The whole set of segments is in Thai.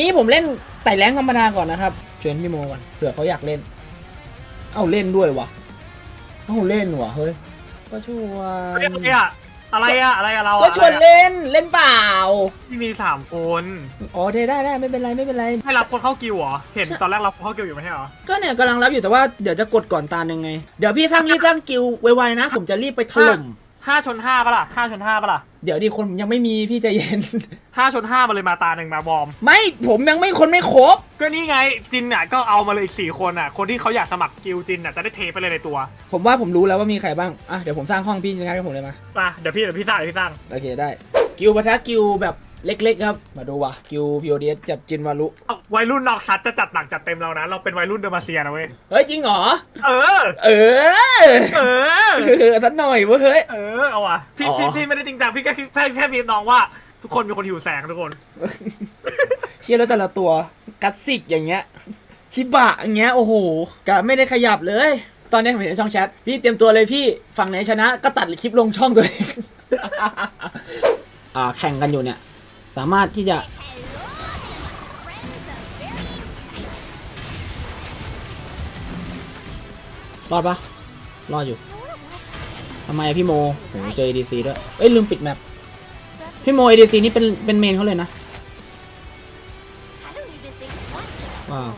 นี้ผมเล่นไต่แรงธรรมดาก่อนนะครับชวนพี่โมก่อนเผื่อเขาอยากเล่น เอ้าเล่นด้วยวะเอ้าเล่นวะเฮ้ยก็ชวเฮ้ยนอะไรอะอะไรอะอะไรอะเราอะก็ชวนอะไรอะเล่นเล่นเปล่าที่มีสามคนอ๋อได้ได้ได้ไม่เป็นไรไม่เป็นไรให้รับคนเข้ากิวเหรอเห็นใช่ตอนแรกรับคนเข้ากิวอยู่ไม่ใช่เหรอก็เนี่ยกำลังรับอยู่แต่ว่าเดี๋ยวจะกดก่อนตาหนึ่งไงเดี๋ยวพี่สร้างรีบสร้างกิลไวๆนะ ผมจะรีบไปถล่ม ห้าชนห้าปะล่ะห้าชนห้าปะล่ะเดี๋ยวดิคนยังไม่มีพี่ใจเย็น ห้าชนห้ามาเลยมาตาหนึ่งมาวอร์มไม่ผมยังไม่คนไม่ครบ ก็นี่ไงจินอะก็เอามาเลยอีกสี่คนอะ คนที่เขาอยากสมัครกิวจินอะจะได้เทไปเลยในตัวผมว่าผมรู้แล้วว่ามีใครบ้างอะเดี๋ยวผมสร้างห้องพี่งานให้ผมเลยมา มาเดี๋ยวพี่เดี๋ยวพี่สร้างเดี๋ยวพี่สร้างโอเคได้ กิลปะทะกิลแบบ เล็กๆครับ มาดูว่ะกิลพีโอดีจับจินวารุเอาวัยรุ่นนอกซัดจะจัดหนักจัดเต็มเรานะ เราเป็นวัยรุ่นเดอร์มาเซียนะเว้ย เฮ้ยจริงเหรอ เออ เออเออ เออสักหน่อยเว้ยเฮ้ย เออ เอาว่ะพี่อ๋อ พี่พี่ไม่ได้จริงจังพี่แค่แค่แค่มีน้องว่า ทุกคนมีคนหิวแสงทุกคน เชี่ยแล้วแต่ละตัวกัดสิกอย่างเงี้ย ชิบะอย่างเงี้ยโอ้โหกะไม่ได้ขยับเลย ตอนนี้ผมเห็นในช่องแชทพี่เตรียมตัวเลยพี่ฝั่งไหนชนะก็ตัดคลิปลงช่องตัวเอง อ่าแข่งกันอยู่เนี่ย สามารถที่จะรอดปะรอดอยู่ทำไมพี่โมโหเจอ ADC ด้วย เอ้ยลืมปิดแมปพี่โม ADC นี่เป็นเป็นเมนเขาเลยนะ ว้าว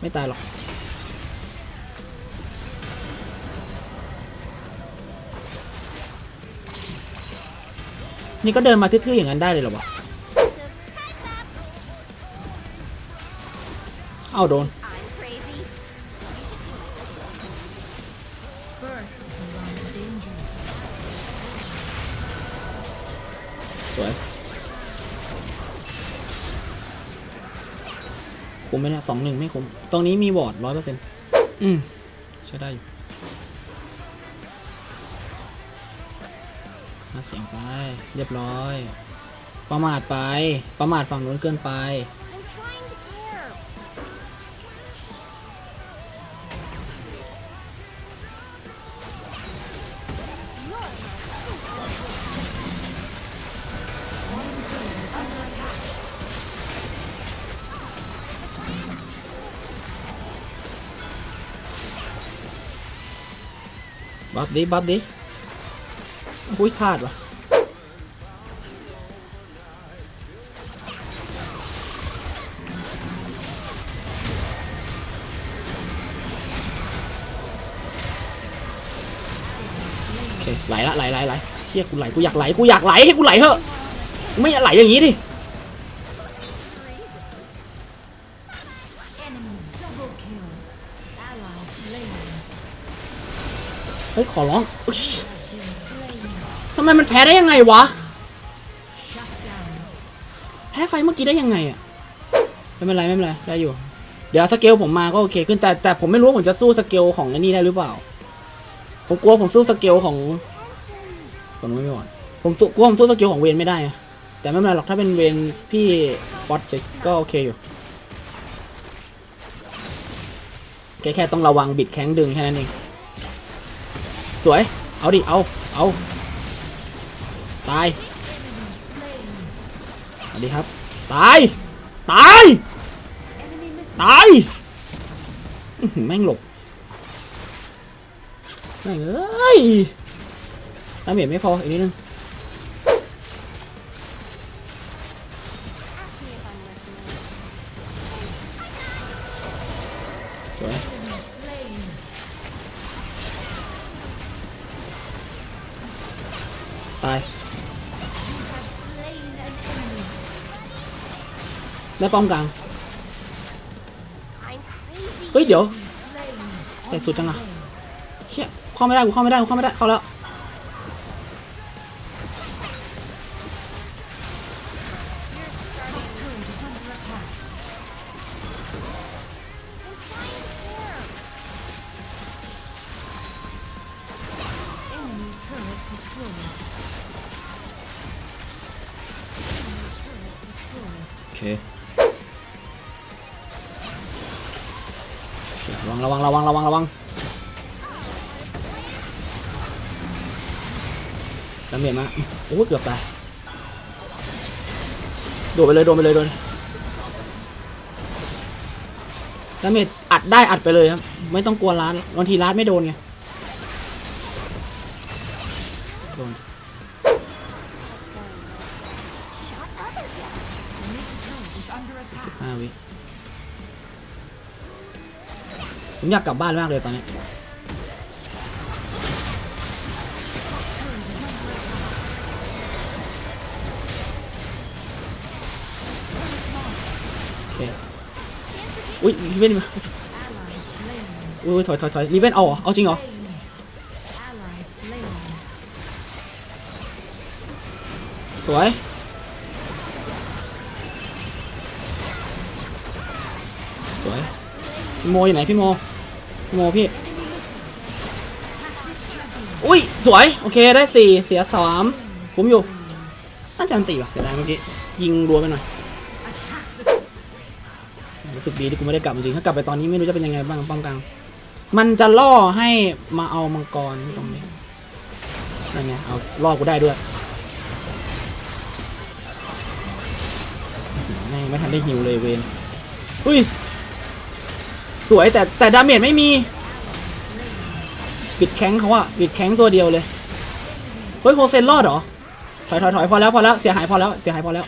ไม่ตายหรอก นี่ก็เดินมาทื่อๆอย่างนั้นได้เลยเหรอวะ เอาโดน สวยคุ้มไหมเนี่ยสองหนึ่งไม่คุ้ม ตรงนี้มีวอร์ดร้อยเปอร์เซ็นต์อืมใช้ได้อยู่นัดเสียงไป เรียบร้อย ประมาทไป ประมาทฝั่งนู้นเกินไป บัฟดิบัฟดิอุ้ยพลาดว่ะโอเคไหลละไหลไหลไหลเชี่ยกูไหลกูอยากไหลกูอยากไหลให้กูไหลเถอะไม่อยากไหลอย่างนี้ดิ ฮ้ยขอร้องทำไมมันแพ้ได้ยังไงวะ แพ้ไฟเมื่อกี้ได้ยังไงอะไม่เป็นไรไม่เป็นไรได้อยู่ เดี๋ยวสเกลผมมาก็โอเคขึ้นแต่แต่ผมไม่รู้ว่าผมจะสู้สเกลของไอ้นี่ได้หรือเปล่า ผมกลัวผมสู้สเกลของฝนไม่ไม่หวานผมกลัวผมสู้สเกลของเวนไม่ได้ แต่ไม่เป็นไรหรอกถ้าเป็นเวนพี่ป๊อตจะก็โอเคอยู่แค่แค่ต้องระวังบิดแข้งดึงแค่นั้นเอง สวย เอาดิ เอา เอา ตายเอาดิครับ ตาย ตาย ตาย แม่งหลบ แม่งเอ้ยน้ำเหม็นไม่พออีกนิดนึง ได้ป้อมกลาง เฮ้ยเดี๋ยวใส่สุดจังอะเชี่ยเข้าไม่ได้กูเข้าไม่ได้กูเข้าไม่ได้เข้าแล้วโอเค วังระวังระวังระวังระวังดำเมจมาโอ้เกือบตายโดดไปเลยโดนไปเลยโดนดำเมจอัดได้อัดไปเลยครับ ไม่ต้องกลัวร้านบางทีร้านไม่โดนไง ผมอยากกลับบ้านมากเลยตอนนี้โอเคอุ้ยรีเวนอุ้ยถอยถอยถอยรีเวนเอาเหรอเอาจริงเหรอ สวย สวย พี่โมอยู่ไหนพี่โม โมพี่ อุ้ย สวย โอเคได้สี่เสียสามคุ้มอยู่น่าจะอันตีว่ะเสียดายเมื่อกี้ ยิงรัวไปหน่อย รู้สึกดีที่กูไม่ได้กลับจริงๆถ้ากลับไปตอนนี้ไม่รู้จะเป็นยังไงบ้างป้อมกลาง มันจะล่อให้มาเอามังกรตรงนี้นั่นไงเอาล่อกูได้ด้วยแม่ไม่ทันได้ฮิวเลยเวนอุ้ย สวยแต่แต่ดาเมจไม่มี ปิดแข้งเขาอะปิดแข้งตัวเดียวเลย เฮ้ยโฮเซนรอดเหรอ ถอยถอยถอยพอแล้วพอแล้วเสียหายพอแล้วเสียหายพอแล้ว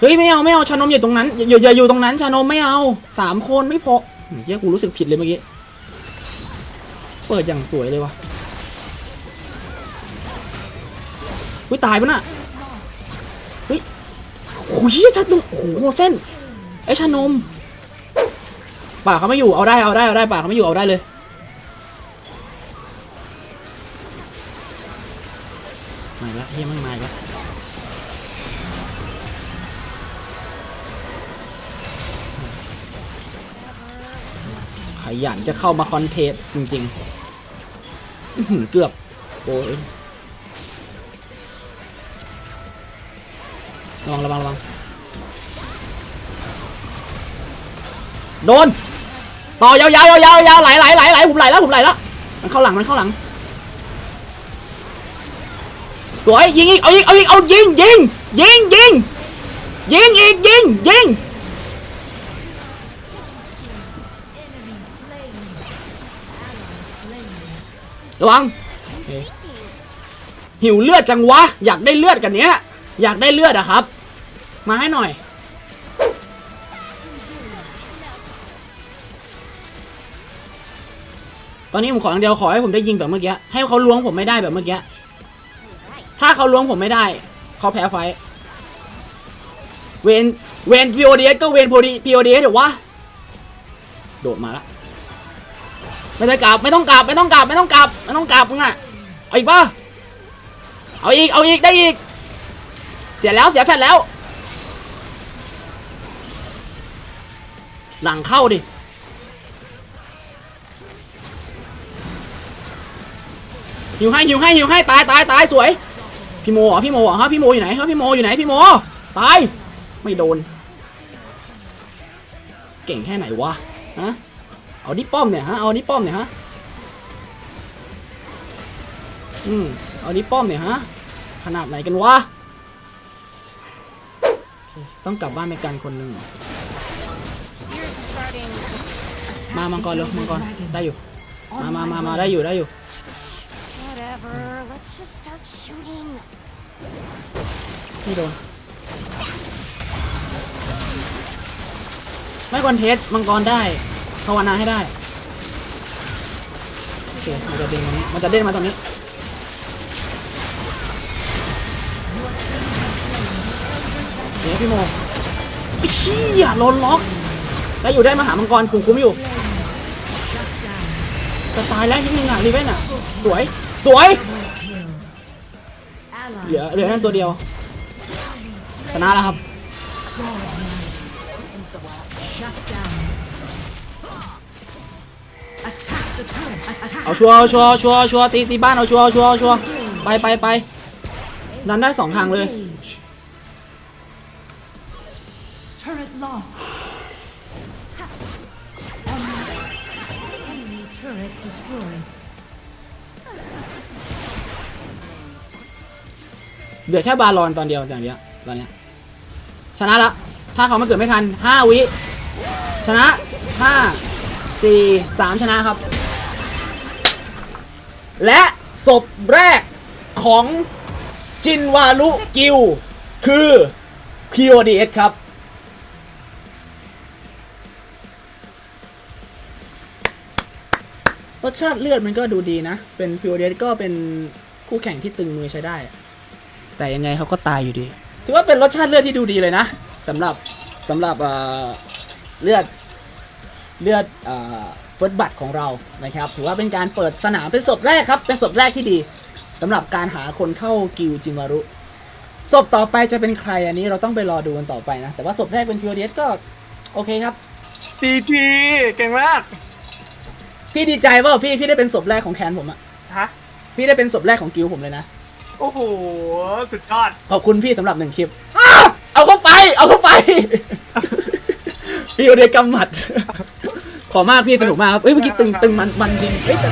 เฮ้ยไม่เอาไม่เอาชานมอยู่ตรงนั้นอย่าอย่าอยู่ตรงนั้นชานมไม่เอาสามคนไม่พอเฮียกูรู้สึกผิดเลยเมื่อกี้ เปิดอย่างสวยเลยวะอุ้ยตายปะน่ะ โอ้ยชานมโอ้โหเส้นไอชานมป่าเขาไม่อยู่เอาได้เอาได้เอาได้ป่าเขาไม่อยู่เอาได้เลยมาแล้วเฮียมันมาแล้วขยันจะเข้ามาคอนเทสต์จริงๆอื้อหือเกือบโอ้ยระวังระวังระวัง โดน ต่อยาวๆยาวๆยาวไหลไหลไหลไหลผมไหลแล้วผมไหลแล้ว มันเข้าหลังมันเข้าหลัง สวยยิงอีกเอาอีกเอาอีกเอายิงยิงยิงยิงยิงอีกยิงยิงระวังหิวเลือดจังวะ อยากได้เลือดกันเนี้ย อยากได้เลือดอะครับ มาให้หน่อย ตอนนี้ผมขออย่างเดียวขอให้ผมได้ยิงแบบเมื่อกี้ให้เขาล้วงผมไม่ได้แบบเมื่อกี้ถ้าเขาล้วงผมไม่ได้เขาแพ้ไฟเวนเวนพีโอดีก็เวนพีโอดีเดี๋ยววะโดดมาละไม่ต้องกลับไม่ต้องกลับไม่ต้องกลับไม่ต้องกลับไม่ต้องกลับมึงอะเอาอีกป่ะเอาอีกเอาอีกได้อีก เสียแล้วเสียแฟนแล้ว หลังเข้าดิ หิวให้หิวให้หิวให้ตายตายตายสวยพี่โมเหรอพี่โมเหรอฮะพี่โมอยู่ไหนฮะพี่โมอยู่ไหนพี่โมตายไม่โดน เก่งแค่ไหนวะฮะเอาดิป้อมเนี่ยฮะเอาดิป้อมเนี่ยฮะอืมเอาดิป้อมเนี่ยฮะขนาดไหนกันวะต้องกลับบ้านไปกันคนหนึ่งมามังกรเร็วมังกรได้อยู่มามามามาได้อยู่ได้อยู่ Whatever, let's just start shooting. ไม่โดน ไม่คอนเทสต์มังกรได้ภาวนาให้ได้ โอเค มันจะเด้งตรงนี้มันจะเด้งมาตรงนี้ เดี๋ยวพี่โมไอ้เชี่ยโดนล็อกได้อยู่ได้มาหามังกรคุมคุ้มอยู่ จะตายแล้วที่นี่อะรีเวนอะ สวย สวยเหลือเหลือนั่นตัวเดียวชนะแล้วครับเอาชัวเอาชัวเอาชัวเอาชัวตีตีบ้านเอาชัวเอาชัวเอาชัวไปไปไปดันได้สองทางเลย เหลือแค่บาลอนตอนเดียวอย่างเดียวตอนเนี้ยชนะละถ้าเขามาเกิดไม่ทัน 5 วิ ชนะ 5 4 3 ชนะครับ และศพแรกของจินวารุกิว คือ PODS ครับ รสชาติเลือดมันก็ดูดีนะ เป็น PODS ก็เป็นคู่แข่งที่ตึงมือใช้ได้ แต่ยังไงเขาก็ตายอยู่ดี ถือว่าเป็นรสชาติเลือดที่ดูดีเลยนะสำหรับสำหรับเอ่อเลือดเลือดเฟิร์สบัตของเรานะครับ ถือว่าเป็นการเปิดสนามเป็นศพแรกครับ เป็นศพแรกที่ดีสำหรับการหาคนเข้ากิลจิมารุศพต่อไปจะเป็นใครอันนี้เราต้องไปรอดูกันต่อไปนะ แต่ว่าศพแรกเป็น PODS ก็โอเคครับดีทีเก่งมาก พี่ดีใจว่าพี่พี่ได้เป็นศพแรกของแคนผมอะฮะพี่ได้เป็นศพแรกของกิลผมเลยนะ โอ้โห สุดยอด ขอบคุณพี่สำหรับหนึ่งคลิปอ้าเอาเข้าไป เอาเข้าไป พี่โอเดกำหมัด ขอมากพี่สนุกมากครับเอ้ยเมื่อกี้ตึงตึงมันมันจริงเอ้ยแต่